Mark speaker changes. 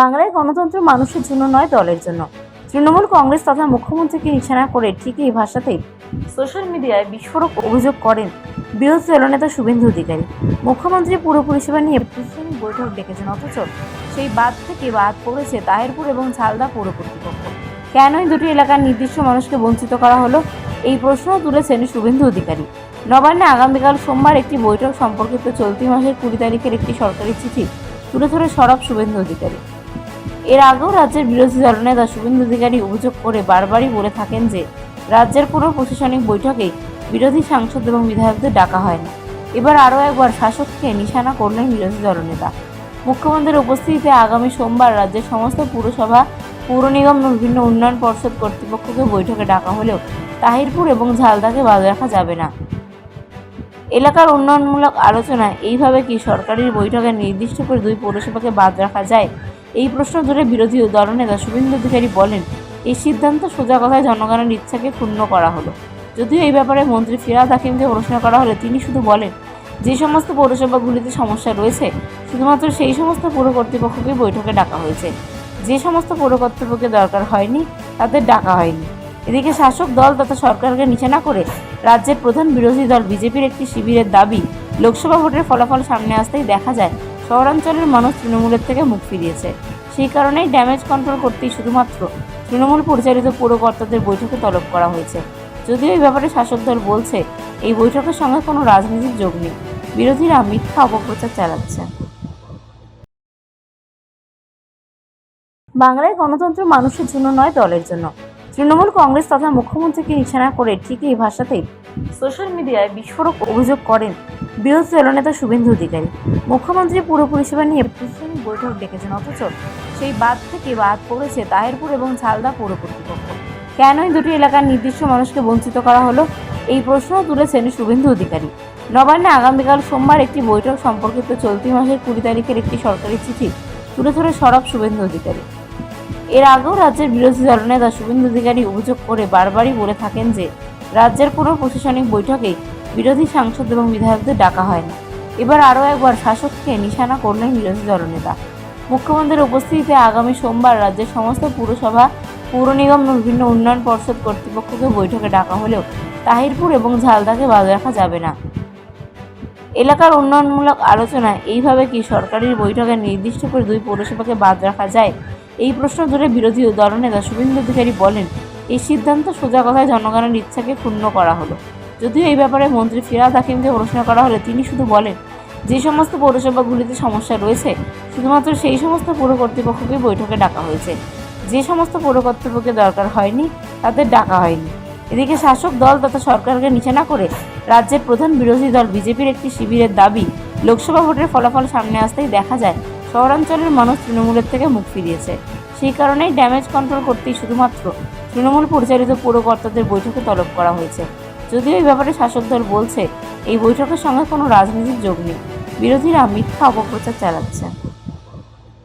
Speaker 1: বাংলায় গণতন্ত্র মানুষের জন্য নয়, দলের জন্য। তৃণমূল কংগ্রেস তথা মুখ্যমন্ত্রীকে নিশানা করে ঠিক এই ভাষাতেই সোশ্যাল মিডিয়ায় বিস্ফোরক অভিযোগ করেন বিরোধী দলনেতা শুভেন্দু অধিকারী। মুখ্যমন্ত্রী পুরো পরিষেবা নিয়ে প্রশাসনিক বৈঠক ডেকেছেন, অথচ সেই বাদ থেকে বাদ পড়েছে তাহেরপুর এবং ঝালদা পৌর কর্তৃপক্ষ। কেন এই দুটি এলাকার নির্দিষ্ট মানুষকে বঞ্চিত করা হলো? এই প্রশ্ন তুলেছেন শুভেন্দু অধিকারী। নবান্নে আগামীকাল সোমবার একটি বৈঠক সম্পর্কিত চলতি মাসের কুড়ি তারিখের একটি সরকারি চিঠি তুলে ধরে সরব শুভেন্দু অধিকারী। এর আগেও রাজ্যের বিরোধী দলনেতা শুভেন্দু অধিকারী অভিযোগ করে বারবারই বলে থাকেন যে, রাজ্যের কোনো প্রশাসনিক বৈঠকে বিরোধী সাংসদ এবং বিধায়কদের ডাকা হয় না এবার আরও একবার শাসককে নিশানা করলেন বিরোধী দলনেতা মুখ্যমন্ত্রীর উপস্থিতিতে আগামী সোমবার রাজ্যের সমস্ত পুরসভা, পৌর নিগম এবং বিভিন্ন উন্নয়ন পর্ষদ কর্তৃপক্ষকে বৈঠকে ডাকা হলেও তাহিরপুর এবং ঝালদাকে বাদ রাখা যাবে না। এলাকার উন্নয়নমূলক আলোচনায় এইভাবে কি সরকারি বৈঠকে নির্দিষ্ট করে দুই পৌরসভাকে বাদ রাখা যায় এই প্রশ্ন ধরে বিরোধী দলনেতা শুভেন্দু অধিকারী বলেন, এই সিদ্ধান্ত সোজা কথায় জনগণের ইচ্ছাকে ক্ষুণ্ণ করা হলো। যদিও এই ব্যাপারে মন্ত্রী ফিরাদ হাকিমকে প্রশ্ন করা হলে তিনি শুধু বলেন, যে সমস্ত পৌরসভাগুলিতে সমস্যা রয়েছে, শুধুমাত্র সেই সমস্ত পৌর কর্তৃপক্ষকে বৈঠকে ডাকা হয়েছে। যে সমস্ত পৌর কর্তৃপক্ষের দরকার হয়নি, তাদের ডাকা হয়নি। এদিকে শাসক দল তথা সরকারকে নিশানা করে রাজ্যের প্রধান বিরোধী দল বিজেপির একটি শিবিরের দাবি, লোকসভা ভোটের ফলাফল সামনে আসতেই দেখা যায় শহরাঞ্চলের মানুষ তৃণমূলের থেকে মুখ ফিরিয়েছে। সেই কারণেই ড্যামেজ কন্ট্রোল করতেই শুধুমাত্র তৃণমূল পরিচালিত পৌরকর্তাদের বৈঠকে তলব করা হয়েছে। যদিও এই ব্যাপারে শাসক দল বলছে, এই বৈঠকের সঙ্গে কোনো রাজনীতির যোগ নেই। বিরোধীরা মিথ্যা অপপ্রচার চালাচ্ছে। বাংলায় গণতন্ত্র মানুষের জন্য নয়, দলের জন্য। তৃণমূল কংগ্রেস তথা মুখ্যমন্ত্রীকে নিশানা করে ঠিক এই ভাষাতেই সোশ্যাল মিডিয়ায় বিস্ফোরক অভিযোগ করেন বিরোধী দলনেতা শুভেন্দু অধিকারী। মুখ্যমন্ত্রী পুরো পরিষেবা নিয়ে প্রশাসনিক বৈঠক ডেকেছেন, অথচ সেই বাদ থেকে বাদ পড়েছে তাহেরপুর এবং ঝালদা পৌর কর্তৃপক্ষ। কেন এই দুটি এলাকার নির্দিষ্ট মানুষকে বঞ্চিত করা হলো? এই প্রশ্ন তুলেছেন শুভেন্দু অধিকারী। নবান্নে আগামীকাল সোমবার একটি বৈঠক সম্পর্কিত চলতি মাসের কুড়ি তারিখের একটি সরকারি চিঠি তুলে ধরে সরব শুভেন্দু অধিকারী। এর আগেও রাজ্যের বিরোধী দলনেতা শুভেন্দু অধিকারী অভিযোগ করে বারবারই বলে থাকেন যে, রাজ্যের কোনো প্রশাসনিক বৈঠকে বিরোধী সাংসদ এবং বিধায়কদের ডাকা হয় না এবার আরও একবার শাসককে নিশানা করলেন বিরোধী দলনেতা। মুখ্যমন্ত্রীর উপস্থিতিতে আগামী সোমবার রাজ্যের সমস্ত পুরসভা, পৌর নিগম বিভিন্ন উন্নয়ন পর্ষদ কর্তৃপক্ষকে বৈঠকে ডাকা হলেও তাহিরপুর এবং ঝালদাকে বাদ রাখা যাবে না। এলাকার উন্নয়নমূলক আলোচনায় এইভাবে কি সরকারি বৈঠকে নির্দিষ্ট করে দুই পৌরসভাকে বাদ রাখা যায়, এই প্রশ্ন ধরে বিরোধী দলনেতা শুভেন্দু অধিকারী বলেন, এই সিদ্ধান্ত সোজা কথায় জনগণের ইচ্ছাকে ক্ষুণ্ণ করা হলো। যদিও এই ব্যাপারে মন্ত্রী ফিরাদ হাকিমকে প্রশ্ন করা হলে তিনি শুধু বলেন, যে সমস্ত পৌরসভাগুলিতে সমস্যা রয়েছে, শুধুমাত্র সেই সমস্ত পৌর কর্তৃপক্ষকে বৈঠকে ডাকা হয়েছে। যে সমস্ত পৌর কর্তৃপক্ষের দরকার হয়নি তাদের ডাকা হয়নি। এদিকে শাসক দল তথা সরকারকে নিশানা করে রাজ্যের প্রধান বিরোধী দল বিজেপির একটি শিবিরের দাবি লোকসভা ভোটের ফলাফল সামনে আসতেই দেখা যায়, শহরাঞ্চলের মানুষ তৃণমূলের থেকে মুখ ফিরিয়েছে। সেই কারণেই ড্যামেজ কন্ট্রোল করতেই শুধুমাত্র তৃণমূল পরিচালিত পৌরকর্তাদের বৈঠকে তলব করা হয়েছে। যদিও এই ব্যাপারে শাসক দল বলছে, এই বৈঠকের সঙ্গে কোনো রাজনীতির যোগ নেই। বিরোধীরা মিথ্যা অপপ্রচার চালাচ্ছে।